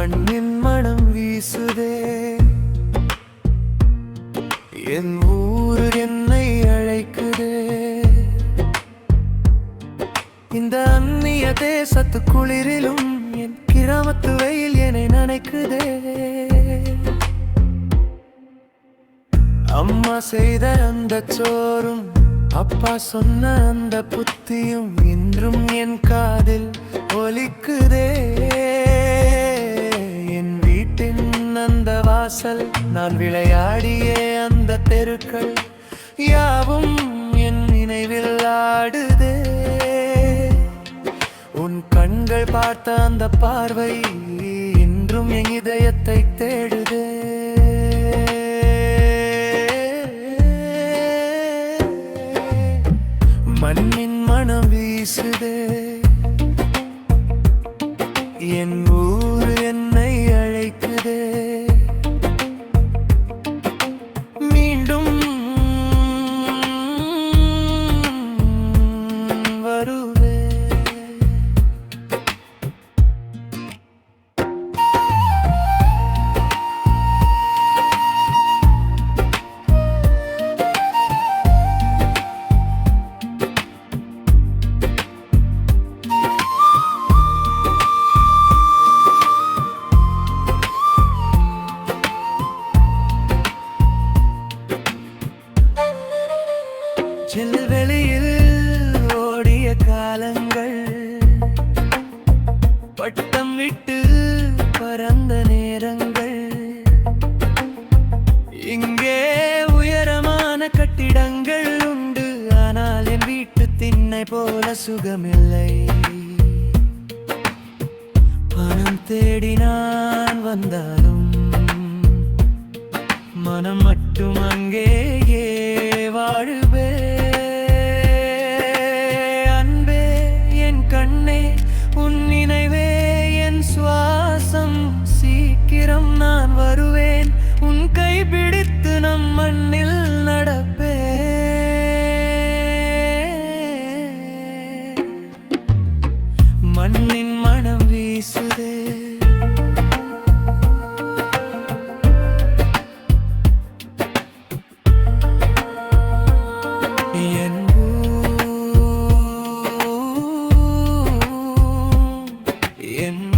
மண்ணின் மனம் வீசுதே. என் ஊரு என்னை அழைக்குதே. இந்த அந்நிய தேசத்து குளிரிலும் என் கிராமத்து வெயில் என்னை நினைக்குதே. அம்மா செய்த அந்த சோறும் அப்பா சொன்ன அந்த புத்தியும் இன்றும் என் காதில் ஒலிக்குதே. வாசல் நான் விளையாடிய அந்த தெருக்கள் யாவும் என் நினைவில் ஆடுதே. உன் கண்கள் பார்த்த அந்த பார்வை இன்றும் என் இதயத்தை தேடுதே. மண்ணின் மனம் வீசுதே. செல்வெளியில் ஓடிய காலங்கள். பட்டம் விட்டு பறந்த நேரங்கள். இங்கே உயரமான கட்டிடங்கள் உண்டு. ஆனால் என் வீட்டு திண்ணை போல சுகமில்லை. பணம் தேடி நான் வந்தாலும் மனம் மட்டும் அங்கே un in